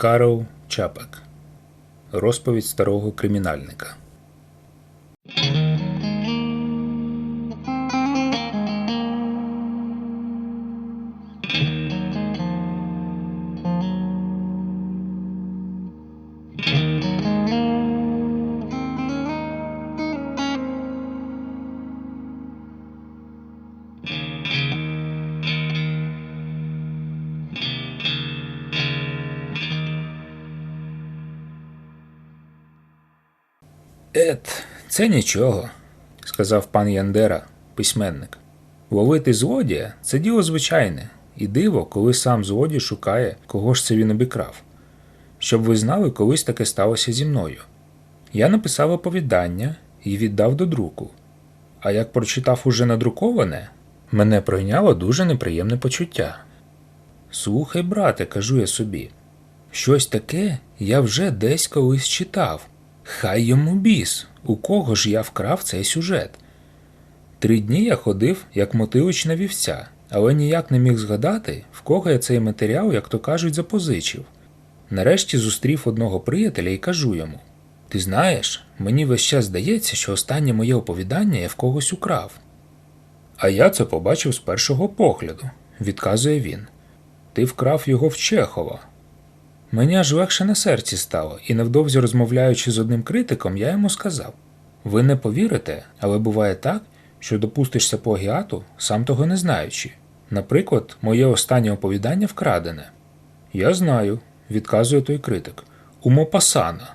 Карл Чапек. Розповідь старого кримінальника. Ет, це нічого, сказав пан Яндера, письменник. Ловити злодія це діло звичайне, і диво, коли сам злодій шукає, кого ж це він обікрав. Щоб ви знали, колись таке сталося зі мною. Я написав оповідання і віддав до друку. А як прочитав уже надруковане, мене пройняло дуже неприємне почуття. Слухай, брате, кажу я собі, щось таке я вже десь колись читав. Хай йому біс, у кого ж я вкрав цей сюжет. Три дні я ходив, як мотилична вівця, але ніяк не міг згадати, в кого я цей матеріал, як то кажуть, запозичив. Нарешті зустрів одного приятеля і кажу йому: Ти знаєш, мені весь час здається, що останнє моє оповідання я в когось украв. А я це побачив з першого погляду, відказує він. Ти вкрав його в Чехова. Мені аж легше на серці стало, і невдовзі розмовляючи з одним критиком, я йому сказав: Ви не повірите, але буває так, що допустишся плагіату, сам того не знаючи. Наприклад, моє останнє оповідання вкрадене. Я знаю, відказує той критик. У Мопасана.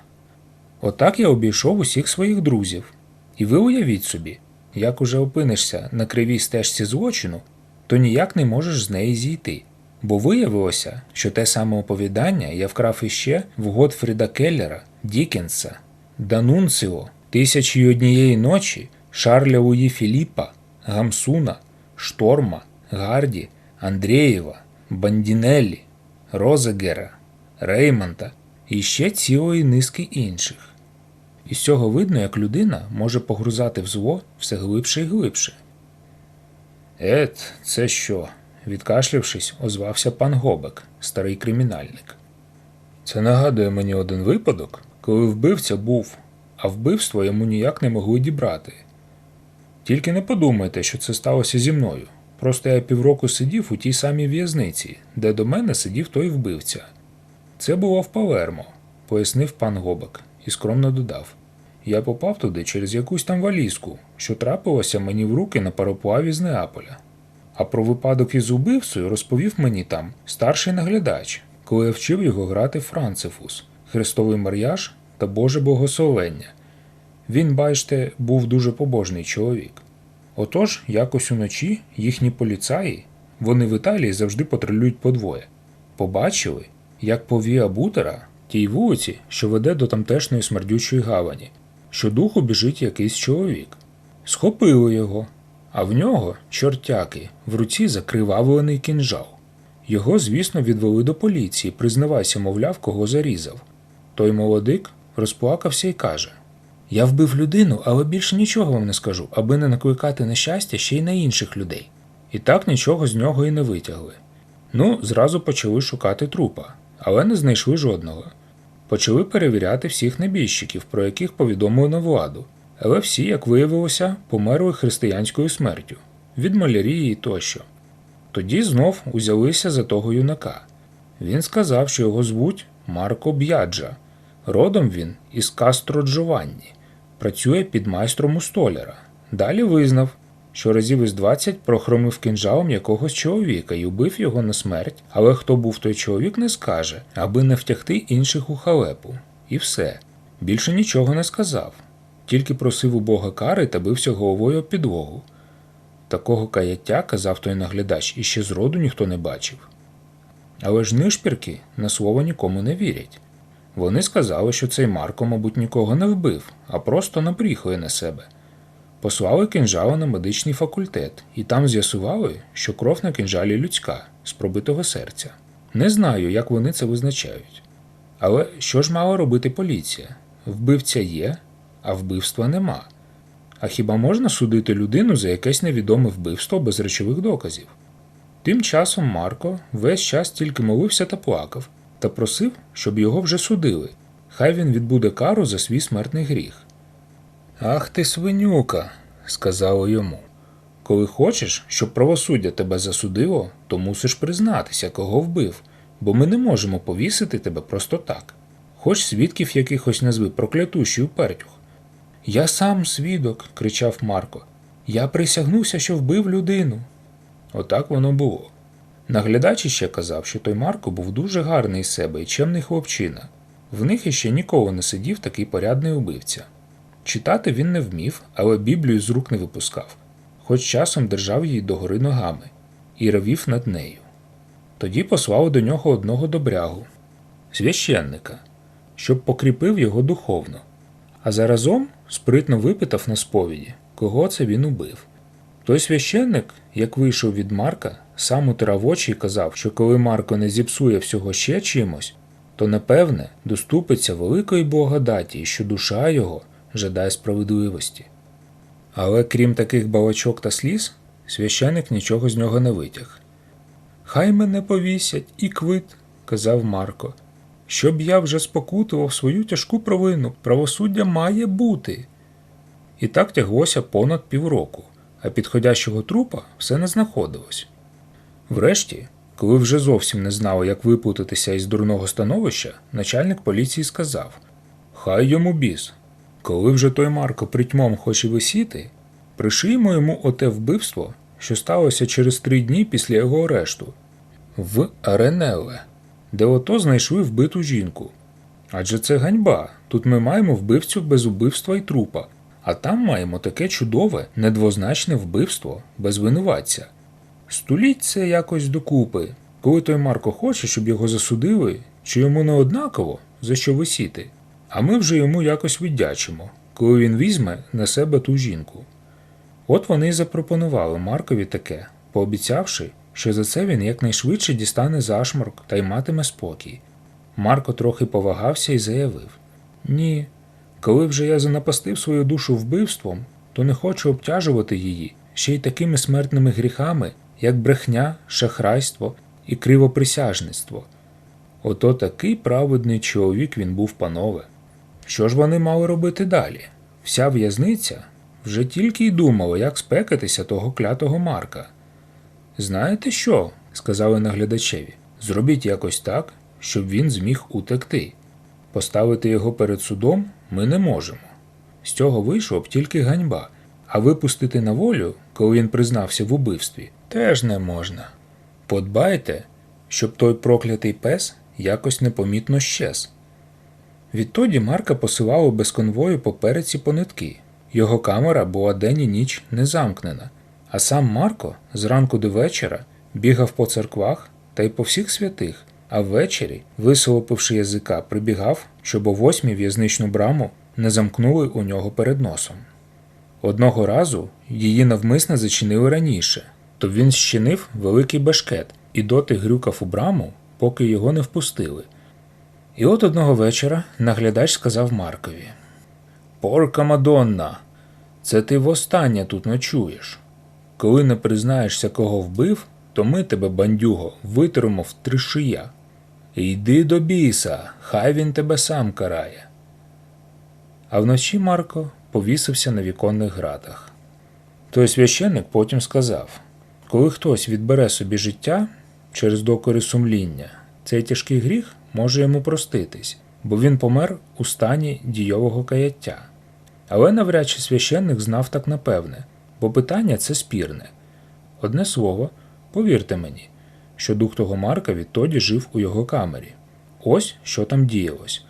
Отак я обійшов усіх своїх друзів. І ви уявіть собі, як уже опинишся на кривій стежці злочину, то ніяк не можеш з неї зійти. Бо виявилося, що те саме оповідання я вкрав іще в Готфріда Келлера, Дікенса, Данунціо, Тисячі однієї ночі, Шарля Луї Філіппа, Гамсуна, Шторма, Гарді, Андрієва, Бандінеллі, Розегера, Реймонта і ще цілої низки інших. Із цього видно, як людина може погрузати в зло все глибше і глибше. Ет, це що? Відкашлявшись, озвався пан Гобек, старий кримінальник. Це нагадує мені один випадок, коли вбивця був, а вбивство йому ніяк не могли дібрати. Тільки не подумайте, що це сталося зі мною. Просто я півроку сидів у тій самій в'язниці, де до мене сидів той вбивця. Це було в Палермо, пояснив пан Гобек і скромно додав. Я попав туди через якусь там валізку, що трапилося мені в руки на пароплаві з Неаполя. А про випадок із убивцею розповів мені там старший наглядач, коли я вчив його грати Францифус, Христовий Мар'яж та Боже Богословення. Він, бачте, був дуже побожний чоловік. Отож, якось уночі їхні поліцаї, вони в Італії завжди патрулюють подвоє, побачили, як по Віа Бутера, тій вулиці, що веде до тамтешньої смердючої гавані, що духу біжить якийсь чоловік. Схопили його, а в нього, чортяки, в руці закривавлений кінжал. Його, звісно, відвели до поліції, признавайся, мовляв, кого зарізав. Той молодик розплакався і каже: Я вбив людину, але більше нічого вам не скажу, аби не накликати нещастя ще й на інших людей. І так нічого з нього і не витягли. Ну, зразу почали шукати трупа, але не знайшли жодного. Почали перевіряти всіх небіжчиків, про яких повідомили на владу. Але всі, як виявилося, померли християнською смертю від малярії тощо. Тоді знов узялися за того юнака. Він сказав, що його звуть Марко Б'яджа. Родом він із Кастро Джованні, працює під майстром у столяра. Далі визнав, що разів із 20 прохромив кинжалом якогось чоловіка і убив його на смерть, але хто був той чоловік, не скаже, аби не втягти інших у халепу. І все. Більше нічого не сказав тільки просив у Бога кари та бився головою об підлогу. Такого каяття, казав той наглядач, іще зроду ніхто не бачив. Але ж нишпірки на слово нікому не вірять. Вони сказали, що цей Марко, мабуть, нікого не вбив, а просто набріхує на себе. Послали кинжала на медичний факультет, і там з'ясували, що кров на кинжалі людська, з пробитого серця. Не знаю, як вони це визначають. Але що ж мала робити поліція? Вбивця є, а вбивства нема. А хіба можна судити людину за якесь невідоме вбивство без речових доказів? Тим часом Марко весь час тільки молився та плакав, та просив, щоб його вже судили. Хай він відбуде кару за свій смертний гріх. Ах ти, свинюка, сказали йому. Коли хочеш, щоб правосуддя тебе засудило, то мусиш признатися, кого вбив, бо ми не можемо повісити тебе просто так. Хоч свідків якихось назви проклятущий упертюх. Я сам свідок, кричав Марко. Я присягнувся, що вбив людину. Отак воно було. Наглядач іще казав, що той Марко був дуже гарний з себе і чемний хлопчина. В них іще ніколи не сидів такий порядний убивця. Читати він не вмів, але Біблію з рук не випускав, хоч часом держав її догори ногами і ревів над нею. Тоді послав до нього одного добрягу, священника, щоб покріпив його духовно, а заразом спритно випитав на сповіді, кого це він убив. Той священник, як вийшов від Марка, сам утирав очі і казав, що коли Марко не зіпсує всього ще чимось, то напевне доступиться великої благодаті, що душа його жадає справедливості. Але крім таких балачок та сліз, священик нічого з нього не витяг. Хай мене повісять і квит, казав Марко, щоб я вже спокутував свою тяжку провину, правосуддя має бути. І так тяглося понад півроку, а підходящого трупа все не знаходилось. Врешті, коли вже зовсім не знали, як виплутатися із дурного становища, начальник поліції сказав: Хай йому біс. Коли вже той Марко притьмом хоче висіти, пришиймо йому оте вбивство, що сталося через три дні після його арешту, в Аренеле, де ото знайшли вбиту жінку. Адже це ганьба. Тут ми маємо вбивцю без убивства і трупа, а там маємо таке чудове, недвозначне вбивство без винуватця. Стуліть це якось докупи, коли той Марко хоче, щоб його засудили, чи йому не однаково, за що висіти, а ми вже йому якось віддячимо, коли він візьме на себе ту жінку. От вони й запропонували Маркові таке, пообіцявши, що за це він якнайшвидше дістане зашморк та й матиме спокій. Марко трохи повагався і заявив: Ні, коли вже я занапастив свою душу вбивством, то не хочу обтяжувати її ще й такими смертними гріхами, як брехня, шахрайство і кривоприсяжництво. Ото такий праведний чоловік він був, панове. Що ж вони мали робити далі? Вся в'язниця вже тільки й думала, як спекатися того клятого Марка. Знаєте що? сказали наглядачеві. Зробіть якось так, щоб він зміг утекти. Поставити його перед судом ми не можемо. З цього вийшла б тільки ганьба, а випустити на волю, коли він признався в убивстві, теж не можна. Подбайте, щоб той проклятий пес якось непомітно щез. Відтоді Марка посилало без конвою попереці по нитки. Його камера була день і ніч не замкнена, а сам Марко зранку до вечора бігав по церквах та й по всіх святих, а ввечері, висолопивши язика, прибігав, щоб о восьмій в'язничну браму не замкнули у нього перед носом. Одного разу її навмисно зачинили раніше, то він щинив великий башкет і доти грюкав у браму, поки його не впустили. І от одного вечора наглядач сказав Маркові: Порка Мадонна, це ти востаннє тут ночуєш. Коли не признаєшся, кого вбив, то ми тебе, бандюго, витеремо в три шия. Йди до біса, хай він тебе сам карає. А вночі Марко повісився на віконних гратах. Той священник потім сказав: коли хтось відбере собі життя через докори сумління, цей тяжкий гріх може йому проститись, бо він помер у стані дійового каяття. Але навряд чи священник знав так напевне, бо питання це спірне. Одне слово, повірте мені, що дух того Марка відтоді жив у його камері. Ось що там діялось.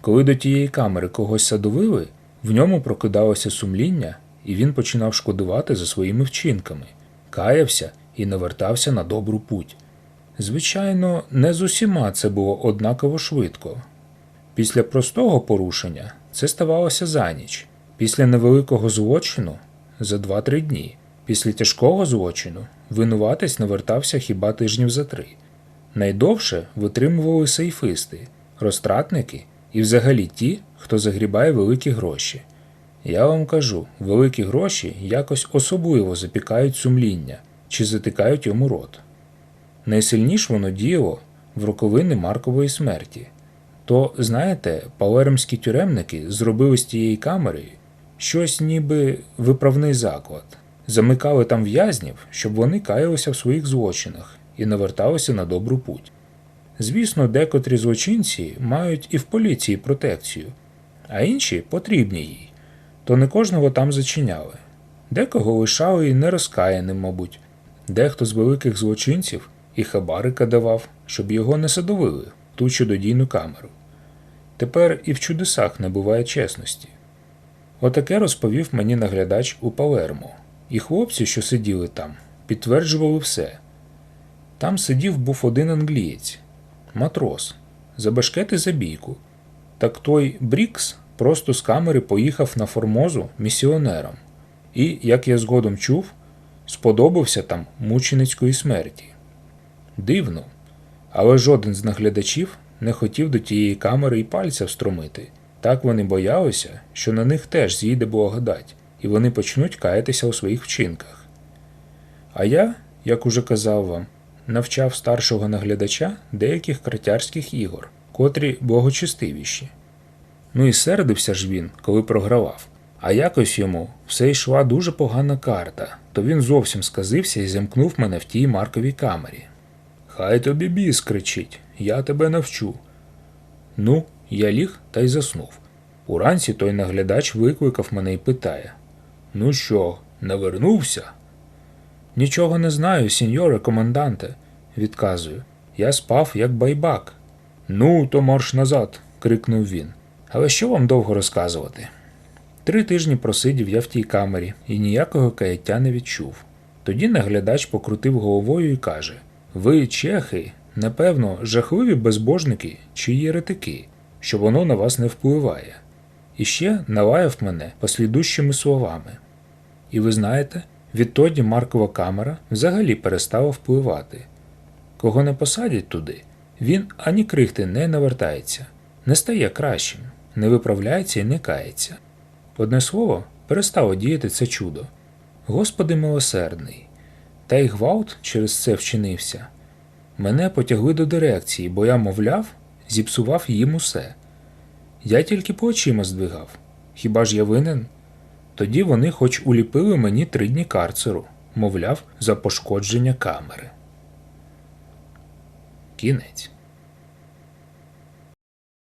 Коли до тієї камери когось садовили, в ньому прокидалося сумління, і він починав шкодувати за своїми вчинками, каявся і навертався на добру путь. Звичайно, не з усіма це було однаково швидко. Після простого порушення це ставалося за ніч, після невеликого злочину за 2-3 дні, після тяжкого злочину винуватець навертався хіба тижнів за три. Найдовше витримували сейфисти, розтратники і взагалі ті, хто загрібає великі гроші. Я вам кажу, великі гроші якось особливо запікають сумління чи затикають йому рот. Найсильніш воно діяло, в роковини Маркової смерті. То, знаєте, палеремські тюремники зробили з тієї камери щось ніби виправний заклад. Замикали там в'язнів, щоб вони каялися в своїх злочинах і наверталися на добру путь. Звісно, декотрі злочинці мають і в поліції протекцію, а інші потрібні їй, то не кожного там зачиняли. Декого лишали і нерозкаяним, мабуть. Дехто з великих злочинців і хабарика давав, щоб його не садовили в ту чудодійну камеру. Тепер і в чудесах не буває чесності. Отаке розповів мені наглядач у Палермо, і хлопці, що сиділи там, підтверджували все. Там сидів був один англієць, матрос, за башкети за бійку. Так той Брікс просто з камери поїхав на Формозу місіонером і, як я згодом чув, сподобався там мученицької смерті. Дивно, але жоден з наглядачів не хотів до тієї камери і пальця встромити. Так вони боялися, що на них теж з'їде благодать, і вони почнуть каятися у своїх вчинках. А я, як уже казав вам, навчав старшого наглядача деяких кратярських ігор, котрі благочестивіші. Ну і сердився ж він, коли програвав. А якось йому все йшла дуже погана карта, то він зовсім сказився і замкнув мене в тій марковій камері. Хай тобі біс кричить, я тебе навчу. Ну, я ліг та й заснув. Уранці той наглядач викликав мене і питає: Ну що, навернувся? Нічого не знаю, сіньоре команданте, відказую. Я спав, як байбак. Ну, то марш назад, крикнув він. Але що вам довго розказувати? Три тижні просидів я в тій камері і ніякого каяття не відчув. Тоді наглядач покрутив головою і каже: Ви, чехи, напевно, жахливі безбожники чи єретики, що воно на вас не впливає. І ще налаяв мене послідущими словами. І ви знаєте, відтоді Маркова камера взагалі перестала впливати. Кого не посадять туди, він ані крихти не навертається, не стає кращим, не виправляється і не кається. Одне слово, перестало діяти це чудо. Господи милосердний. Та й гвалт через це вчинився. Мене потягли до дирекції, бо я, мовляв, зіпсував їм усе. Я тільки по очима здвигав. Хіба ж я винен? Тоді вони хоч уліпили мені три дні карцеру, мовляв, за пошкодження камери. Кінець.